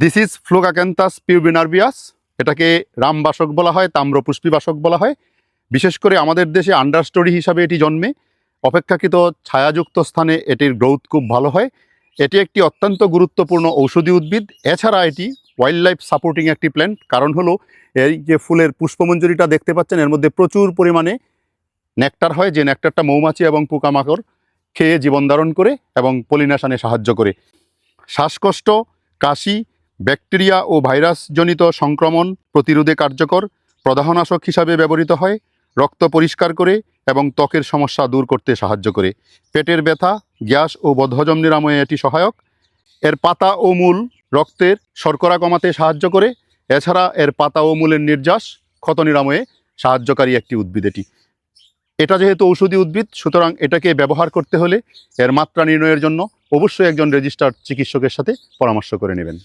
This is ফ্লোকাক্যান্থাস পিউবিনারবিয়াস এটাকে রামবাসক বলা হয়, তাম্রপুষ্পীবাসক বলা হয়। বিশেষ করে আমাদের দেশে আন্ডারস্টোরি হিসাবে এটি জন্মে। অপেক্ষাকৃত ছায়াযুক্ত স্থানে এটির গ্রোথ খুব ভালো হয়। এটি একটি অত্যন্ত গুরুত্বপূর্ণ ঔষধি উদ্ভিদ। এছাড়া এটি ওয়াইল্ড লাইফ সাপোর্টিং একটি প্ল্যান্ট কারণ হলো, এই যে ফুলের পুষ্পমঞ্জুরিটা দেখতে পাচ্ছেন, এর মধ্যে প্রচুর পরিমাণে নেকটার হয়, যে নেকটারটা মৌমাছি এবং পোকামাকড় খেয়ে জীবন ধারণ করে এবং পলিনেশনে সাহায্য করে। শ্বাসকষ্ট, কাশি ব্যাকটেরিয়া ও ভাইরাসজনিত সংক্রমণ প্রতিরোধে কার্যকর প্রদাহনাশক হিসাবে ব্যবহৃত হয়, রক্ত পরিষ্কার করে এবং ত্বকের সমস্যা দূর করতে সাহায্য করে। পেটের ব্যথা, গ্যাস ও বদহজম নিরাময়ে এটি সহায়ক। এর পাতা ও মূল রক্তের শর্করা কমাতে সাহায্য করে। এছাড়া এর পাতা ও মূলের নির্যাস, ক্ষত নিরাময়ে সাহায্যকারী একটি উদ্ভিদ এটি। এটা যেহেতু ঔষধি উদ্ভিদ, সুতরাং এটাকে ব্যবহার করতে হলে এর মাত্রা নির্ণয়ের জন্য অবশ্যই একজন রেজিস্টার্ড চিকিৎসকের সাথে পরামর্শ করে নেবেন।